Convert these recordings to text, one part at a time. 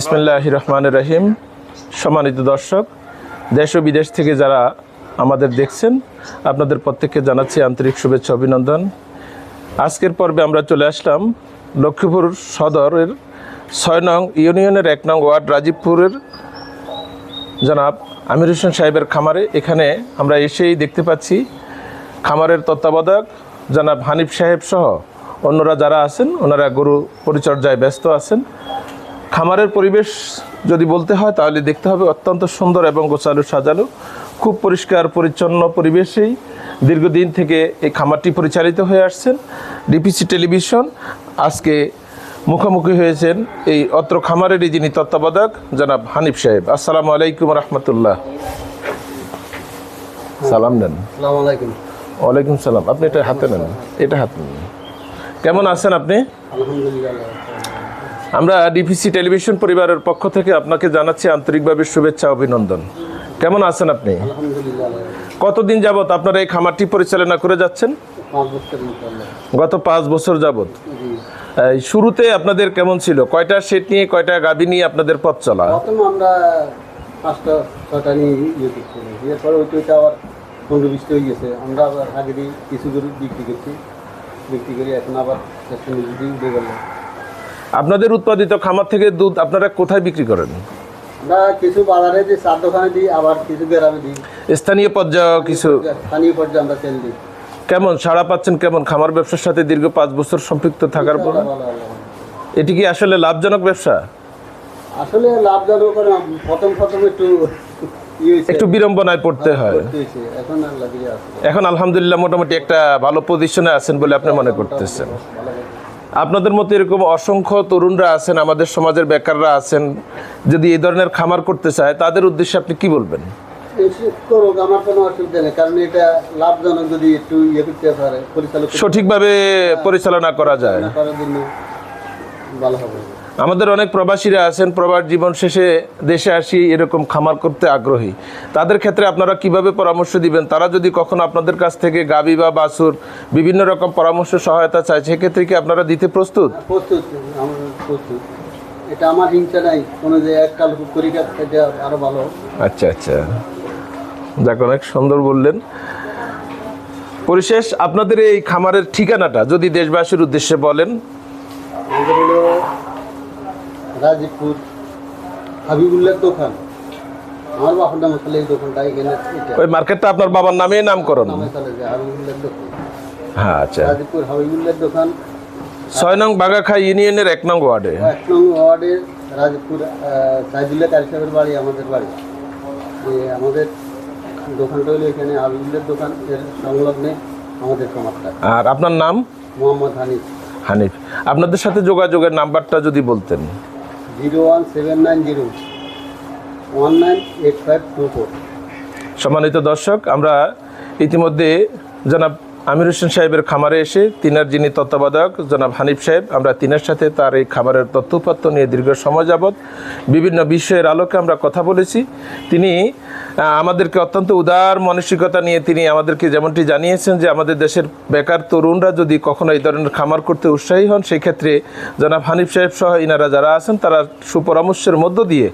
বিসমিল্লাহ রহমান রহিম। সম্মানিত দর্শক, দেশ ও বিদেশ থেকে যারা আমাদের দেখছেন, আপনাদের প্রত্যেককে জানাচ্ছি আন্তরিক শুভেচ্ছা, অভিনন্দন। আজকের পর্বে আমরা চলে আসলাম লক্ষ্মীপুর সদরের ছয় নং ইউনিয়নের এক নং ওয়ার্ড রাজীবপুরের। জনাব আমির হোসেন সাহেবের খামারে এখানে আমরা এসেই দেখতে পাচ্ছি খামারের তত্ত্বাবধায়ক জনাব হানিফ সাহেব সহ অন্যরা যারা আছেন, ওনারা গরু পরিচর্যায় ব্যস্ত আছেন। খামারের পরিবেশ যদি বলতে হয় তাহলে দেখতে হবে অত্যন্ত সুন্দর এবং গোছালো সাজালো খুব পরিষ্কার পরিচ্ছন্ন পরিবেশেই দীর্ঘদিন থেকে এই খামারটি পরিচালিত হয়ে আসছেন ডিপিসি টেলিভিশন। আজকে মুখোমুখি হয়েছেন এই অত্র খামারেরই যিনি তত্ত্বাবধায়ক জনাব হানিফ সাহেব। আসসালামু আলাইকুম রহমতুল্লাহ। সালাম নেন। ওয়ালাইকুম সালাম। আপনি এটা হাতে নেন। এটা হাতে নেন। কেমন আছেন আপনি? আমরা ডিপিসি টেলিভিশন পরিবারের পক্ষ থেকে আপনাকে জানাচ্ছি আন্তরিকভাবে শুভেচ্ছা অভিনন্দন। কেমন আছেন আপনি? কতদিন যাবত আপনারা এই খামারটি পরিচালনা করে যাচ্ছেন। গত পাঁচ বছর যাবত। এই শুরুতে আপনাদের কেমন ছিল? কয়টা সেট নিয়ে কয়টা গাবি নিয়ে আপনাদের পথ চলা? আমরা পাঁচটা ছটা নিয়ে ইয়ে এরপরে ওইটা আবার পনেরো বিশটা হয়ে গেছে। আমরা আবার আগে কিছু করে বিক্রি করছি। বিক্রি করে এখন আবার উঠে গেল আপনাদের উৎপাদিত খামার থেকে দুধ আপনারা কোথায় বিক্রি করেন? আমরা কিছু বাজারে দিই চার দোকানে দিই আবার কিছু গ্রামে দিই। স্থানীয় পর্যায়ে কিছু স্থানীয় পর্যায়ে আমরা তেল দিই। কেমন সাড়া পাচ্ছেন কেমন? খামার ব্যবসার সাথে দীর্ঘ পাঁচ বছর সম্পৃক্ত থাকার পর। এটি কি আসলে লাভজনক ব্যবসা? আসলে লাভজনক প্রথম প্রথম একটু একটু বিড়ম্বনায় পড়তে হয় আছে। এখন আলহামদুলিল্লাহ মোটামুটি একটা ভালো পজিশনে আছেন বলে আপনি মনে করতেছেন। আপনাদের মতো এরকম অসংখ্য তরুণরা আছেন আমাদের সমাজের বেকাররা আছেন যদি এই ধরনের খামার করতে চায় তাদের উদ্দেশ্যে আপনি কি বলবেন? ইয়ে করতে পারে সঠিকভাবে পরিচালনা করা যায়। ভালো হবে। আমাদের অনেক প্রবাসীরা আছেন প্রবাস জীবন শেষে দেশে আসি এরকম খামার করতে আগ্রহী। তাদের ক্ষেত্রে আপনারা কীভাবে পরামর্শ দিবেন? তারা যদি কখনো আপনাদের কাছ থেকে গাবি বা বাছুর বিভিন্ন রকম পরামর্শ সহায়তা চায় সেক্ষেত্রে কি আপনারা দিতে প্রস্তুত? প্রস্তুত প্রস্তুত। এটা আমার হিংসা নাই কোনো যে এককাল তরিকা থেকে আরও ভালো আচ্ছা আচ্ছা। যাক অনেক সুন্দর বললেন। পরিশেষ আপনাদের এই খামারের ঠিকানাটা যদি দেশবাসীর উদ্দেশ্যে বলেন। রাজীবপুর হাবিবুল্লার দোকান। আমার বাপের নাম আসলে এই দোকানটা এখানে ওই মার্কেটটা আপনার বাবার নামেই নামকরণ? নামে চলে যায় হাবিবুল্লার দোকান। হ্যাঁ আচ্ছা। রাজীবপুর হাবিবুল্লার দোকান। ছয় নং বাগাখা ইউনিয়নের এক নং ওয়ার্ডে। এক নং ওয়ার্ডের রাজপুর সাইদুল্লাহ কারি সাহেবের বাড়ি আমাদের বাড়ি। যে আমাদের দোকানটা হলো এখানে আবিবুল্লের দোকান। এর সংলগ্নে আমাদের সমাজটা। আর আপনার নাম? মোহাম্মদ হানিফ। হানিফ। আপনাদের সাথে যোগাযোগের নাম্বারটা যদি বলতেন। Zero one seven nine zero. One nine eight five সম্মানিত দর্শক, আমরা ইতিমধ্যে জনাব আমির হোসেন সাহেবের খামারে এসে তিনার যিনি তত্ত্বাবধায়ক, জনাব হানিফ সাহেব, আমরা তিনার সাথে তার এই খামারের তথ্যপত্র নিয়ে দীর্ঘ সময় যাবৎ বিভিন্ন বিষয়ের আলোকে আমরা কথা বলেছি। তিনি আমাদেরকে অত্যন্ত উদার মানসিকতা নিয়ে তিনি আমাদেরকে যেমনটি জানিয়েছেন যে আমাদের দেশের বেকার তরুণরা যদি কখনো এই ধরনের খামার করতে উৎসাহী হন সেই ক্ষেত্রে জনাব হানিফ সাহেব সহ ইনারা যারা আছেন, তারা সুপরামর্শের মধ্য দিয়ে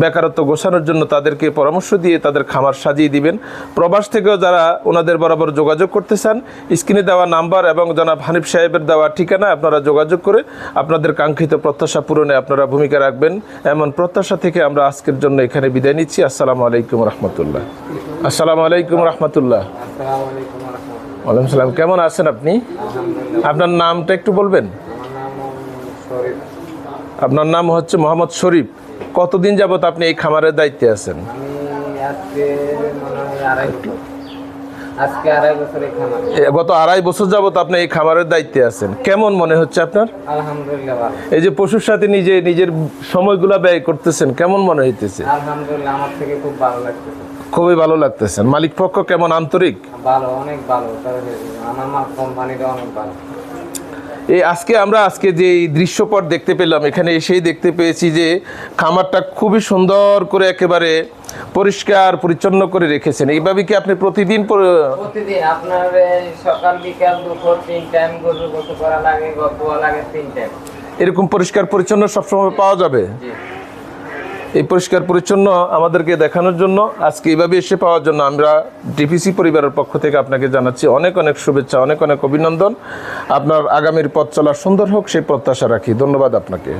বেকারত্ব গোছানোর জন্য তাদেরকে পরামর্শ দিয়ে তাদের খামার সাজিয়ে দিবেন। প্রবাস থেকেও যারা ওনাদের বরাবর যোগাযোগ করতে চান, স্ক্রিনে দেওয়া নাম্বার এবং জনাব হানিফ সাহেবের দেওয়া ঠিকানা আপনারা যোগাযোগ করে আপনাদের কাঙ্ক্ষিত প্রত্যাশা পূরণে আপনারা ভূমিকা রাখবেন। এমন প্রত্যাশা থেকে আমরা আজকের জন্য এখানে বিদায় নিচ্ছি। আসসালামু আলাইকুম রহমতুল্লাহ। আসসালামু আলাইকুম রহমতুল্লাহ। ওয়ালাইকুম সালাম, কেমন আছেন আপনি? আপনার নামটা একটু বলবেন? আপনার নাম হচ্ছে মোহাম্মদ শরীফ। কতদিন যাবত আপনি এই খামারের দায়িত্বে আছেন? গত আড়াই বছর যাবত আপনি এই খামারের দায়িত্বে আছেন। কেমন মনে হচ্ছে আপনার? আলহামদুলিল্লাহ এই যে পশুর সাথে নিজে নিজের সময়গুলা ব্যয় করতেছেন কেমন মনে হইতেছে? আলহামদুলিল্লাহ আমার থেকে খুব ভালো লাগতেছে। খুবই ভালো লাগতেছেন মালিক পক্ষ কেমন আন্তরিক? ভালো অনেক ভালো। আমার মা কোম্পানিটা অনেক ভালো। এই আজকে আমরা আজকে যে এই দৃশ্যপট দেখতে পেলাম এখানে এসেই দেখতে পেয়েছি যে খামারটা খুবই সুন্দর করে একেবারে পরিষ্কার পরিচ্ছন্ন করে রেখেছেন। এইভাবে কি আপনি প্রতিদিন প্রতিদিন আপনার সকাল বিকাল দুপুর তিন টাইম গরু গোসল করা লাগে গোয়া লাগে তিন টাইম এরকম পরিষ্কার পরিচ্ছন্ন সবসময় পাওয়া যাবে? জি। এই পরিষ্কার পরিচ্ছন্ন আমাদেরকে দেখানোর জন্য আজকে এইভাবে এসে পাওয়ার জন্য আমরা ডিপিসি পরিবারের পক্ষ থেকে আপনাকে জানাচ্ছি অনেক অনেক শুভেচ্ছা, অনেক অনেক অভিনন্দন। আপনার আগামীর পথ চলা সুন্দর হোক, সেই প্রত্যাশা রাখি। ধন্যবাদ আপনাকে।